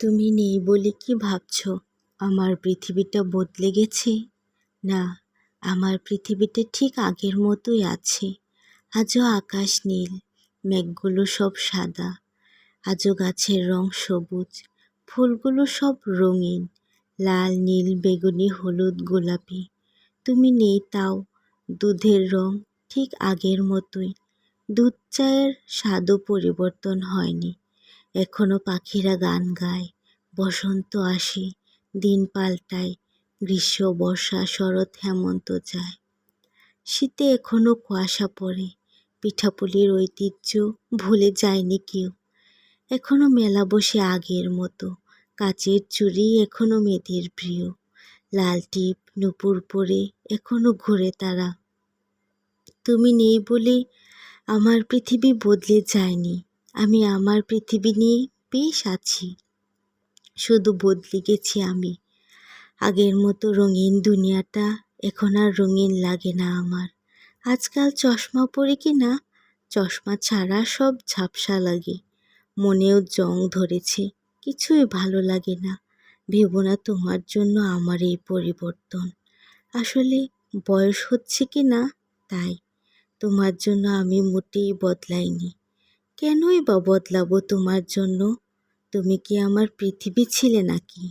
তুমি নেই বলে কি ভাবছ? আমার পৃথিবীটা বদলে গেছে? না, আমার পৃথিবীটা ঠিক আগের মতোই আছে। আজও আকাশ নীল, মেঘগুলো সব সাদা। আজও গাছের রং সবুজ, ফুলগুলো সব রঙিন। লাল, নীল, বেগুনি, হলুদ, গোলাপি। তুমি নেই তাও, দুধের রং ঠিক আগের মতোই। দুধ চায়ের স্বাদও পরিবর্তন হয়নি। এখনও পাখিরা গান গায়, বসন্ত আসে, দিন পাল্টায়, গ্রীষ্ম, বর্ষা, শরৎ, হেমন্ত যায়। শীতে এখনও কুয়াশা পড়ে, পিঠাপুলির ঐতিহ্য ভুলে যায়নি কেউ। এখনও মেলা বসে আগের মতো, কাচের চুড়ি এখনও মেয়েদের প্রিয়। লাল টিপ, নুপুর পরে এখনও ঘুরে তারা। তুমি নেই বলে আমার পৃথিবী বদলে যায়নি। আমি আমার পৃথিবী নিয়ে বেশ আছি। শুধু বদলে গেছি আমি। আগের মতো রঙিন দুনিয়াটা এখন আর রঙিন লাগে না আমার। আজকাল চশমা পরে কি না চশমা ছাড়া সব ঝাপসা লাগে। মনেও জং ধরেছে, কিছুই ভালো লাগে না। ভেবো না তোমার জন্য আমার এই পরিবর্তন। আসলে বয়স হচ্ছে কি না তাই। তোমার জন্য আমি মোটেই বদলাইনি। কেনই বা বদলাবো তোমার জন্য? তুমি কি আমার পৃথিবী ছিলে নাকি?